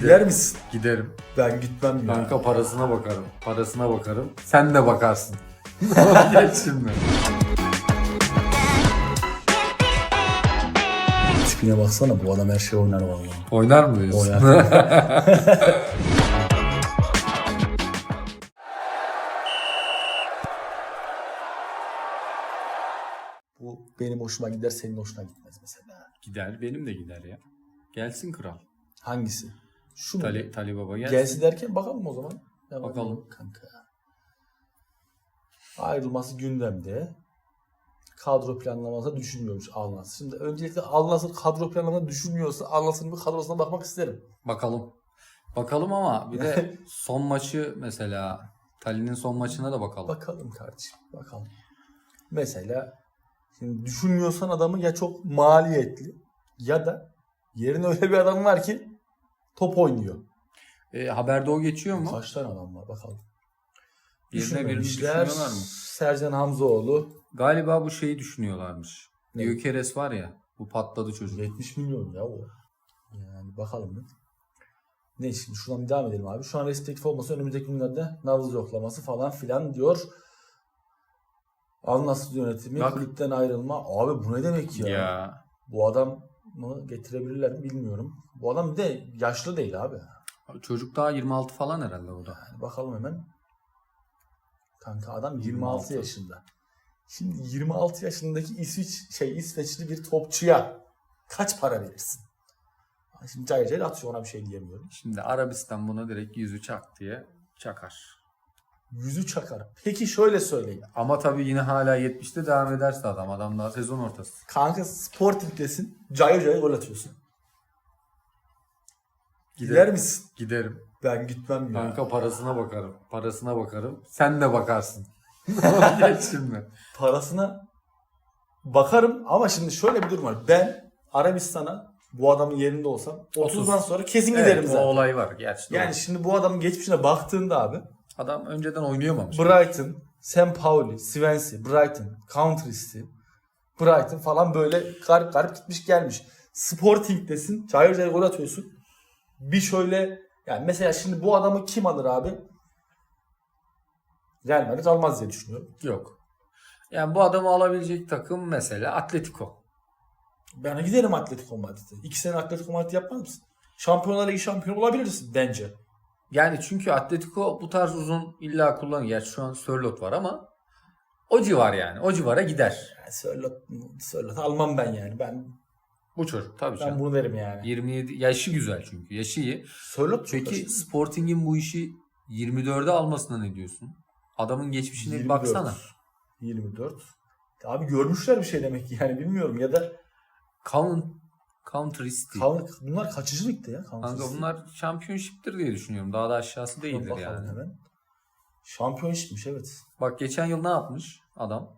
Gider misin? Giderim. Ben gitmem ya. Kanka parasına bakarım. Parasına bakarım. Sen de bakarsın. Geç şimdi. Tipine baksana bu adam her şey oynar vallahi. Oynar mı diyorsun? Oynar. Bu benim hoşuma gider, senin hoşuna gitmez mesela. gider. Benim de gider ya. Gelsin kral. Hangisi? Şu? Tali, Tali Baba gelsin. Gelsin derken bakalım o zaman. Var Bakalım. Kanka. Ayrılması gündemde. Kadro planlaması düşünmüyormuş Alnas. Şimdi öncelikle Alnas'ın kadro planlaması düşünmüyorsa Alnas'ın bir kadrosuna bakmak isterim. Bakalım. Bakalım ama bir de son maçı mesela Tali'nin son maçına da bakalım. Bakalım kardeşim. Bakalım. Mesela şimdi düşünmüyorsan adamı ya çok maliyetli ya da yerine öyle bir adam var ki top oynuyor. E, haberde o geçiyor mu? Kaç tane adam var bakalım. Yerine birini düşünüyorlar mı? Sercan Hamzoğlu Galiba bu şeyi düşünüyorlarmış. Ne? Gyökeres var ya. Bu patladı çocuk. 70 milyon ya o. Yani bakalım bir. Ne şimdi şuradan bir devam edelim abi. Şu an respektif olması önümüzdeki günlerde nabız yoklaması falan filan diyor. Al yönetimi Bak. kulüpten ayrılma. Abi bu ne demek ya? Ya. Bu adamı getirebilirler mi bilmiyorum. Bu adam bir de yaşlı değil abi. Çocuk daha 26 falan herhalde o da. Yani bakalım hemen. Kanka adam 26, 26. yaşında. Şimdi 26 yaşındaki İsviç şey İsveçli bir topçuya kaç para verirsin? Şimdi cayır cayır atıyor ona bir şey diyemiyorum. Şimdi Arabistan buna direkt yüzü çak diye çakar. Yüzü çakar. Peki şöyle söyleyeyim. Ama tabii yine hala 70'te devam ederse adam. Adam daha sezon ortası. Kanka Sporting'desin. Cayır cayır gol atıyorsun. Gider misin? Giderim. Ben gitmem ya. Kanka parasına bakarım. Parasına bakarım. Sen de bakarsın. Geç şimdi. Parasına bakarım ama şimdi şöyle bir durum var. Ben Arabistan'a bu adamın yerinde olsam 30'dan sonra kesin giderim Evet, o zaten. olay var. Yani yani şimdi bu adamın geçmişine baktığında abi adam önceden oynayamamış. Brighton, St. Pauli, Swansea, Brighton, Countrys'ti, Brighton falan böyle garip garip gitmiş gelmiş. Sporting'desin, cayır cayır gol atıyorsun. Bir şöyle yani mesela şimdi bu adamı kim alır abi? Real Madrid almaz diye düşünüyorum. Yok. Yani bu adamı alabilecek takım mesela Atletico. Ben giderim Atletico Madrid'e. İki sene Atletico Madrid yapmaz mısın? Şampiyonlar Ligi şampiyonu olabilirsin bence. Yani çünkü Atletico bu tarz uzun illa kullanıyor. Gerçi şu an Sörlot var ama o civar yani. O civara gider. Yani Sörlot, Sörlot almam ben yani. Ben Bu çocuk tabii ben canım. bunu derim yani. 27 yaşı güzel çünkü. Yaşı iyi. Sörlot çok Peki yaşlı. Sporting'in bu işi 24'e almasına ne diyorsun? Adamın geçmişine bir 24. baksana. 24. Abi görmüşler bir şey demek ki yani bilmiyorum ya da Count, Country City. Kav- bunlar kaçıncı ligde ya? Kanka Kansas bunlar şampiyonship'tir diye düşünüyorum. Daha da aşağısı değildir Bakalım yani. Hemen. Şampiyonşipmiş evet. Bak geçen yıl ne yapmış adam?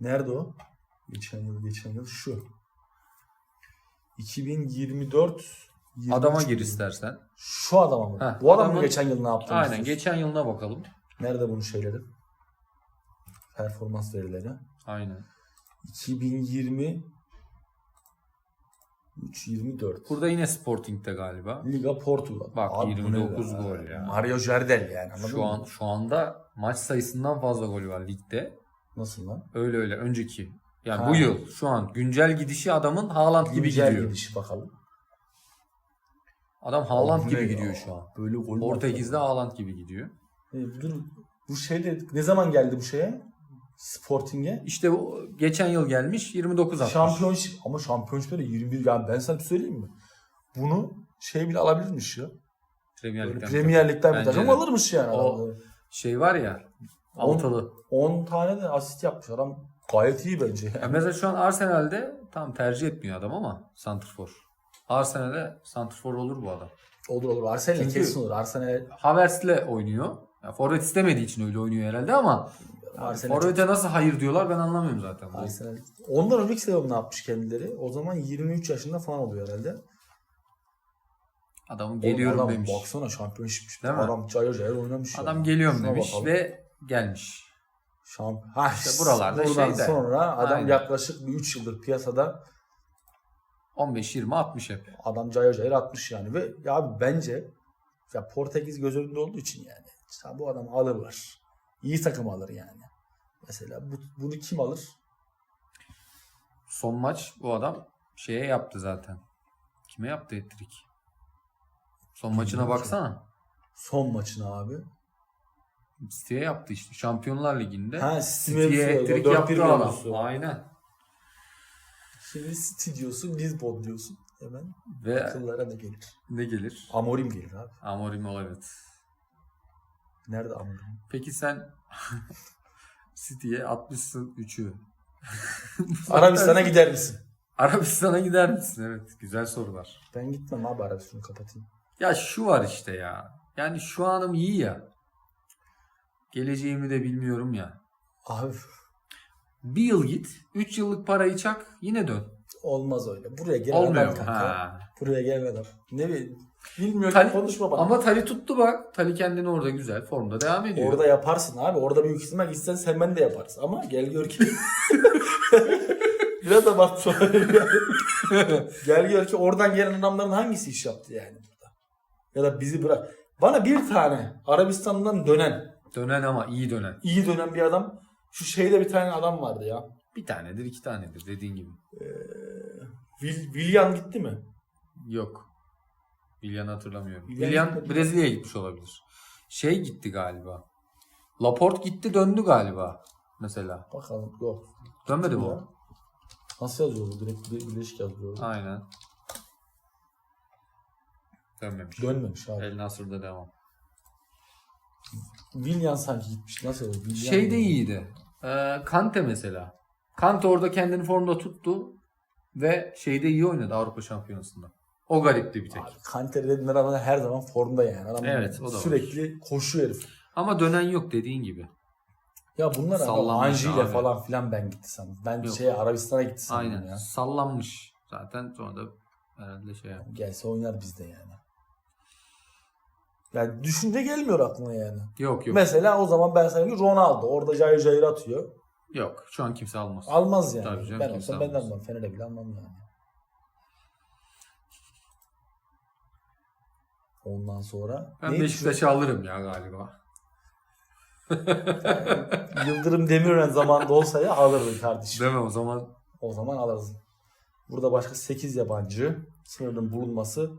Nerede o? Geçen yıl geçen yıl şu. 2024 23 Adama gir istersen. Şu adama mı? Heh, Bu adam mı geçen yıl ne yaptı? Aynen geçen yılına bakalım. Nerede bunun şeyleri? Performans verileri. Aynen. 2020 3 24. Burada yine Sporting'de galiba. Liga Portugal. Bak, Abi bu 29 ne gol ya. Mario Jardel yani anladın Şu mı? an şu anda maç sayısından fazla gol var ligde. Nasıl lan? Öyle öyle önceki. Yani Ha. bu yıl şu an güncel gidişi adamın Haaland gibi Güncel gidiyor. gidişi bakalım. Adam Haaland Abi gibi ne gidiyor ya? şu an. Böyle gol Portekiz'de? Haaland gibi gidiyor. E, dur bu şeyde ne zaman geldi bu şeye? Sporting'e? İşte bu geçen yıl gelmiş 29 atmış. Şampiyonşip ama şampiyonşipte de 21 yani ben sana bir söyleyeyim mi? Bunu şey bile alabilirmiş ya. Premier Lig'den. Premier Lig'den bir takım alırmış yani. O- adam. Şey var ya altılı. 10 tane de asist yapmış adam. Gayet iyi bence. Ya Yani. mesela şu an Arsenal'de tam tercih etmiyor adam ama Santrfor. Arsenal'de Santrfor olur bu adam. Olur olur. Arsenal'e Çünkü- kesin olur. Arsenal Havertz'le oynuyor. Ya forvet istemediği için öyle oynuyor herhalde ama Arsenal forvete nasıl hayır diyorlar ben anlamıyorum zaten. Bu. Arsenal. Ondan önceki sezon ne yapmış kendileri? O zaman 23 yaşında falan oluyor herhalde. Adamın geliyorum Adam demiş. Baksana şampiyonşipmiş. Değil mi? Adam cayır cayır oynamış. ya. Adam geliyorum Şuna demiş bakalım. ve gelmiş. Şamp ha İşte buralarda buradan şeyde. sonra adam Aynen. yaklaşık bir 3 yıldır piyasada 15 20 60 hep. Adam cayır cayır atmış yani. Ve ya abi bence ya Portekiz göz önünde olduğu için yani. İşte bu adam alırlar. İyi takım alır yani. Mesela bu, bunu kim alır? Son maç bu adam şeye yaptı zaten. Kime yaptı ettirik? Son maçına Bilmiyorum ki. baksana. Son maçını abi. City'ye yaptı işte. Şampiyonlar Ligi'nde. Ha City'ye ettirik 4-1 yaptı adam. Aynen. Şimdi City diyorsun, Lisbon diyorsun. Hemen Ve akıllara ne gelir? ne gelir? Amorim gelir abi. Amorim ol evet. Nerede Amorim? Peki sen City'ye atmışsın 3'ü. Arabistan'a gider misin? Arabistan'a gider misin? Evet. Güzel sorular. Ben gitmem abi Arabistan'ı kapatayım. Ya şu var işte ya. Yani şu anım iyi ya. Geleceğimi de bilmiyorum ya. Abi Bir yıl git. 3 yıllık parayı çak. Yine dön. Olmaz öyle. Buraya gelen Olmuyor kanka. Ha. Buraya adam. Ne bileyim. Bilmiyorum Tali- konuşma bana. Ama Tali tuttu bak. Tali kendini orada güzel formda devam ediyor. Orada yaparsın abi. Orada büyük ihtimal gitsen sen ben de yaparız. Ama gel gör ki. Biraz abartma. gel gör ki oradan gelen adamların hangisi iş yaptı yani burada. Ya da bizi bırak. Bana bir tane Arabistan'dan dönen, Dönen ama iyi dönen. iyi dönen bir adam. Şu şeyde bir tane adam vardı ya. Bir tanedir iki tanedir dediğin gibi. Will, Willian gitti mi? Yok. Willian'ı hatırlamıyorum. Willian Willian. Brezilya'ya gitmiş olabilir. Şey gitti galiba. Laporte gitti döndü galiba. Mesela. Bakalım. Yok. Dönmedi mi o? Nasıl yazıyor bu? Direkt bir birleşik yazıyor. Aynen. Dönmemiş. Dönmemiş abi. El Nasır'da devam. Willian sanki gitmiş. Nasıl? Willian Şey de mı? iyiydi. Ee, Kante mesela. Kante orada kendini formda tuttu ve şeyde iyi oynadı Avrupa Şampiyonası'nda. O garipti bir tek. Abi Kanter dediğin adam her zaman formda yani. Adam Evet, o da var. sürekli koşuyor herif. Ama dönen yok dediğin gibi. Ya bunlar Sallanmış Anji ile abi. falan filan ben gitti sandım. Ben Yok. şey Arabistan'a gitti sandım Aynen. ya. Sallanmış. Zaten sonra da herhalde şey yaptı. Gelse oynar bizde yani. Yani düşünce gelmiyor aklına yani. Yok yok. Mesela o zaman ben sana Ronaldo orada cayır cayır atıyor. Yok. Şu an kimse almaz. Almaz yani. Tabii canım, ben kimse olsam ben de almaz. almam. Fener'e bile almam yani. Ondan sonra Ben neydi Beşiktaş'ı alırım ya galiba. şu- Yıldırım Demirören zamanında olsa ya alırdın kardeşim. Deme o zaman. O zaman alırız. Burada başka 8 yabancı sınırın bulunması.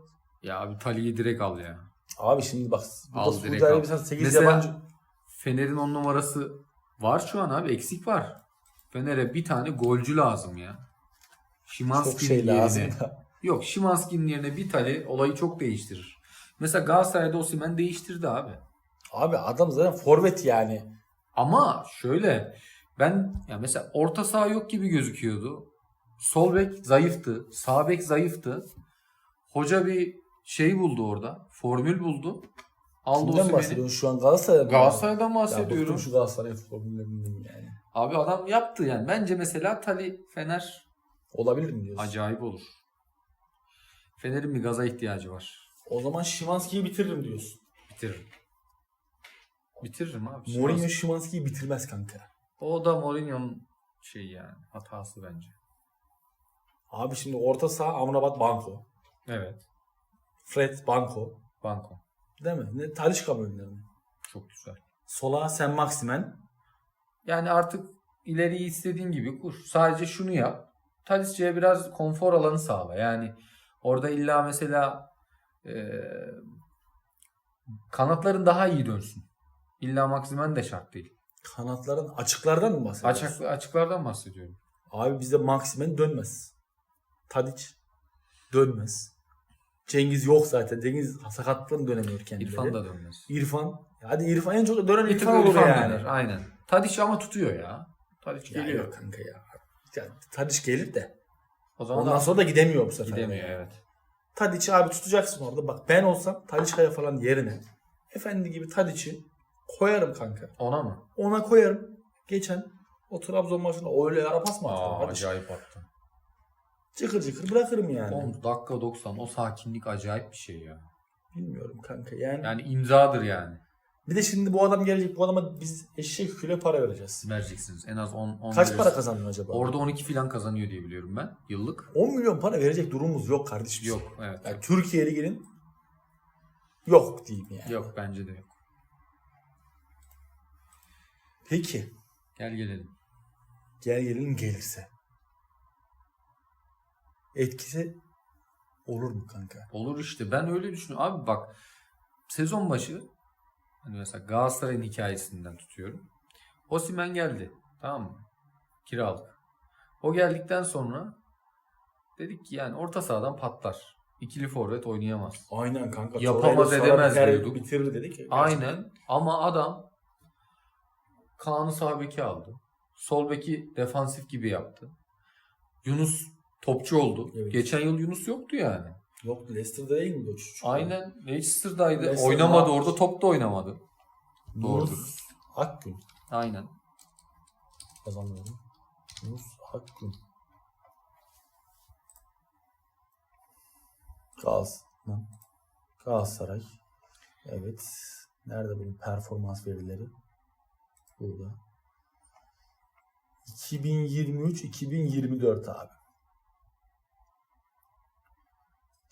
Ya abi Tali'yi direkt al ya. Abi şimdi bak burada Al, Suudi direkt al. Arabistan 8 Mesela- yabancı. Fener'in on numarası var şu an abi. Eksik var. Fener'e bir tane golcü lazım ya. Şimanski'nin şey yerine. lazım da. Yok Şimanski'nin yerine bir tane olayı çok değiştirir. Mesela Galatasaray'da Osimhen değiştirdi abi. Abi adam zaten forvet yani. Ama şöyle ben ya mesela orta saha yok gibi gözüküyordu. Sol bek zayıftı. Sağ bek zayıftı. Hoca bir şey buldu orada. Formül buldu. Aldı Kimden Osimhen'i. bahsediyorsun şu an Galatasaray'dan? mı? Galatasaray'dan Ya bahsediyorum. bıktım şu Galatasaray formüllerinden yani. Abi adam yaptı yani. Bence mesela Tali Fener Olabilir mi diyorsun? acayip olur. Fener'in bir gaza ihtiyacı var. O zaman Şimanski'yi bitiririm diyorsun. Bitiririm. Bitiririm abi. Mourinho Şimanski'yi bitirmez kanka. O da Mourinho'nun şeyi yani hatası bence. Abi şimdi orta saha Amrabat Banko. Evet. Fred Banko. Banko. Değil mi? Ne, Talişka önlerinde? Çok güzel. Sola Sen Maximen. Yani artık ileriyi istediğin gibi kur. Sadece şunu yap. Talisca'ya biraz konfor alanı sağla. Yani orada illa mesela e, kanatların daha iyi dönsün. İlla Maximen de şart değil. Kanatların açıklardan mı bahsediyorsun? Açık, açıklardan bahsediyorum. Abi bizde Maximen dönmez. Tadic dönmez. Cengiz yok zaten. Cengiz sakatlıktan dönemiyor kendileri. İrfan da dönmez. İrfan. Hadi İrfan en çok dönen İrfan olur İrfan yani. döner, Aynen. Tadic ama tutuyor ya. Tadic Ya geliyor. yok kanka ya. ya Tadic gelir de. O zaman Ondan da sonra da gidemiyor bu sefer. gidemiyor evet. Tadic'i abi tutacaksın orada. Bak ben olsam Tadic'e falan yerine efendi gibi Tadic'i koyarım kanka. Ona mı? Ona koyarım. Geçen o Trabzon maçında öyle ara pas mı attı? Aa, acayip attı. Çıkır çıkır bırakırım yani. Oğlum dakika 90 o sakinlik acayip bir şey ya. Bilmiyorum kanka yani. Yani imzadır yani. Bir de şimdi bu adam gelecek. Bu adama biz eşek küle para vereceğiz. Vereceksiniz. En az 10 10 Kaç para kazandın acaba? Orada 12 falan kazanıyor diye biliyorum ben yıllık. 10 milyon para verecek durumumuz yok kardeşim. Yok evet. Yani Türkiye Ligi'nin yok diyeyim yani. Yok bence de yok. Peki Gel gelelim. gel gelelim gelirse. Etkisi olur mu kanka? Olur işte. Ben öyle düşünüyorum. Abi bak sezon başı hani mesela Galatasaray'ın hikayesinden tutuyorum. Osimhen geldi. Tamam mı? Kiralık. O geldikten sonra dedik ki yani orta sahadan patlar. İkili forvet oynayamaz. Aynen kanka. Yapamaz, Torreira edemez biter- diyorduk. Bitirir dedik. Aynen ama adam Kaan'ı sağ beki aldı. Sol beki defansif gibi yaptı. Yunus topçu oldu. Evet. Geçen yıl Yunus yoktu yani. Yok Leicester'da değil mi o çocuk? Aynen Leicester'daydı. Leicester oynamadı orada top da oynamadı. Doğrudur. Doğrudur. Akgün. Aynen. Kazanıyorum. Yunus Akgün. Galatasaray. Galatasaray. Evet. Nerede bunun performans verileri? Burada. 2023-2024 abi.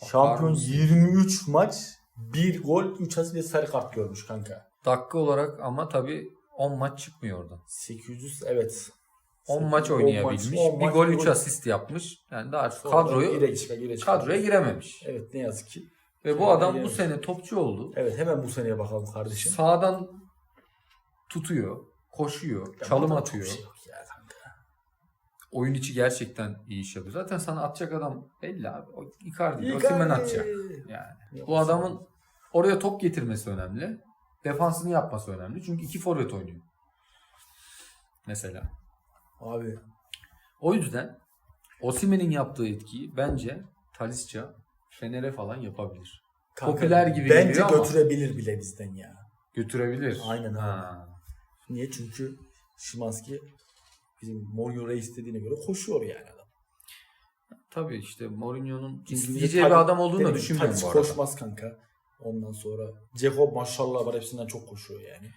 Şampiyon mısın? 23 maç 1 gol 3 asist ve sarı kart görmüş kanka. Dakika olarak ama tabii 10 maç çıkmıyor oradan. 800 evet. 10 maç 10 oynayabilmiş. maç, 10 bir gol bir 3 gol. asist yapmış. Yani daha Sonradan kadroyu gire çıka, gire çıka. kadroya girememiş. Evet ne yazık ki. Ve bu adam bu sene topçu oldu. Evet hemen bu seneye bakalım kardeşim. Sağdan tutuyor, koşuyor, Ya çalım atıyor. şey. Oyun içi gerçekten iyi iş yapıyor. Zaten sana atacak adam belli abi. O Icardi, Icardi. Osimhen atacak. Yani. Bu adamın oraya top getirmesi önemli. Defansını yapması önemli. Çünkü iki forvet oynuyor. Mesela. Abi O yüzden Osimhen'in yaptığı etkiyi bence Talisca Fener'e falan yapabilir. kanka, Popüler gibi Bence geliyor ama- götürebilir bile bizden ya. Götürebilir. Aynen abi. Ha. Niye? Çünkü Şimanski bizim Mourinho Reis dediğine göre koşuyor yani adam. Tabii işte Mourinho'nun isteyeceği bir adam olduğunu da düşünmüyorum bu arada. koşmaz kanka. Ondan sonra Ceko maşallah var hepsinden çok koşuyor yani.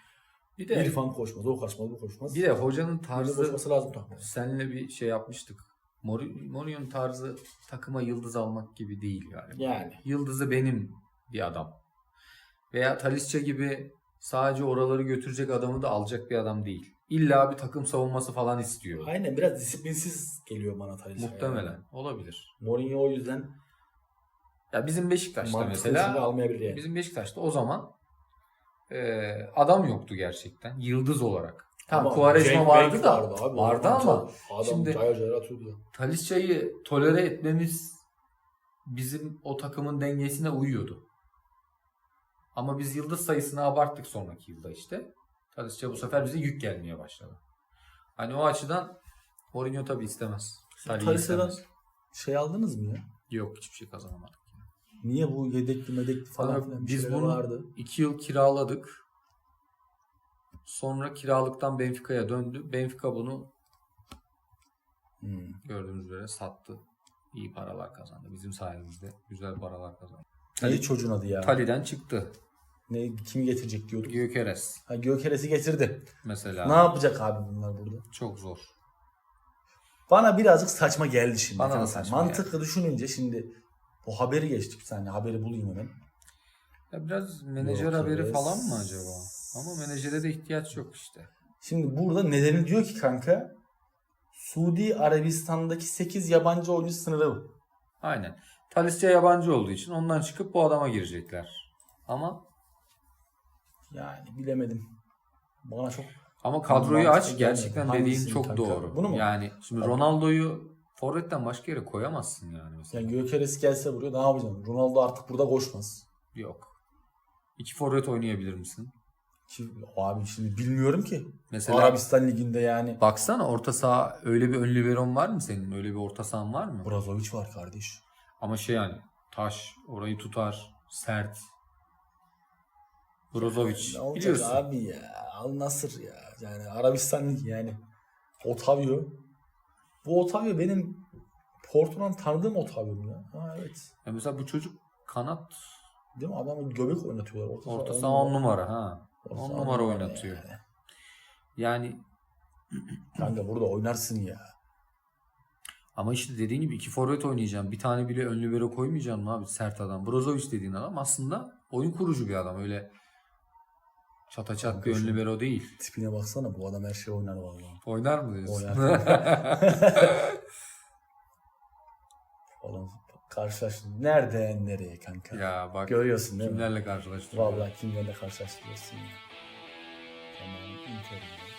Bir de İrfan koşmaz, o koşmaz, bu koşmaz. bir de hocanın tarzı koşması lazım takımda. Seninle bir şey yapmıştık. Mourinho- Mourinho'nun tarzı takıma yıldız almak gibi değil yani. Yani. Yıldızı benim bir adam. Veya Talisca gibi sadece oraları götürecek adamı da alacak bir adam değil. İlla bir takım savunması falan istiyor. Aynen biraz disiplinsiz geliyor bana Talisca. Muhtemelen. Yani. Olabilir. Mourinho o yüzden Ya bizim Beşiktaş'ta mantıklı mesela almayabilir yani. bizim Beşiktaş'ta o zaman e, adam yoktu gerçekten. Yıldız olarak. Tamam Cenk vardı Bank da. abi. vardı ama Adam şimdi-. Talisca'yı tolere etmemiz bizim o takımın dengesine uyuyordu. Ama biz yıldız sayısını abarttık sonraki yılda işte. Talisca bu sefer bize yük gelmeye başladı. Hani o açıdan Mourinho tabii istemez. İstemez. şey aldınız mı ya? Yok hiçbir şey kazanamadık. Niye bu yedekli medekli falan Abi, filan bir biz şeyler bunu vardı. iki yıl kiraladık. Sonra kiralıktan Benfica'ya döndü. Benfica bunu Hmm. gördüğünüz üzere sattı. İyi paralar kazandı. Bizim sayemizde güzel paralar kazandı. Neydi çocuğun adı ya? Tali'den çıktı. Ne, kim getirecek diyorduk. Gökeres Ha, Gökeres'i getirdi. mesela. Ne yapacak abi bunlar burada? Çok zor. Bana birazcık saçma geldi şimdi. Bana da saçma Mantıklı düşününce şimdi o haberi geçtik bir saniye haberi bulayım hemen. Ya biraz menajer Yok, haberi falan mı acaba? Ama menajere de ihtiyaç yok işte. Şimdi burada nedeni diyor ki kanka Suudi Arabistan'daki 8 yabancı oyuncu sınırı Aynen. Talisca yabancı olduğu için ondan çıkıp bu adama girecekler. Ama yani bilemedim. Bana çok ama kadroyu aç gerçekten dediğin çok kanka? doğru. Bunu mu? Yani şimdi Tabii. Ronaldo'yu forvetten başka yere koyamazsın yani mesela. yani Gökeres gelse buraya ne yapacaksın? Ronaldo artık burada koşmaz. Yok. İki forvet oynayabilir misin? Ki, abi şimdi bilmiyorum ki. Mesela Arabistan liginde yani baksana orta saha öyle bir ön liberon var mı senin? Öyle bir orta sahan var mı? Brazovic var kardeş. Ama şey yani taş orayı tutar sert. Brozovic Ne olacak biliyorsun. abi ya? Al Nasır ya. Yani Arabistan yani. Otavio. Bu Otavio benim Porto'dan tanıdığım Otavio mu ya? Ha evet. Ya mesela bu çocuk kanat Değil mi? Adamı göbek oynatıyorlar. Orta, orta saha saha on 10 numara ha. On On numara numara oynatıyor. yani. Yani Kanka burada oynarsın ya. ama işte dediğin gibi iki forvet oynayacağım. Bir tane bile ön libero koymayacağım abi sert adam. Brozovic dediğin adam aslında oyun kurucu bir adam. Öyle çata çat bir ön libero değil. Tipine baksana bu adam her şey oynar vallahi. Oynar mı diyorsun? Oynar. Oğlum karşılaştın. Nereden nereye kanka? ya bak Görüyorsun değil mi? kimlerle karşılaştık. Vallahi kimlerle karşılaştırıyorsun. Tamam. Inter.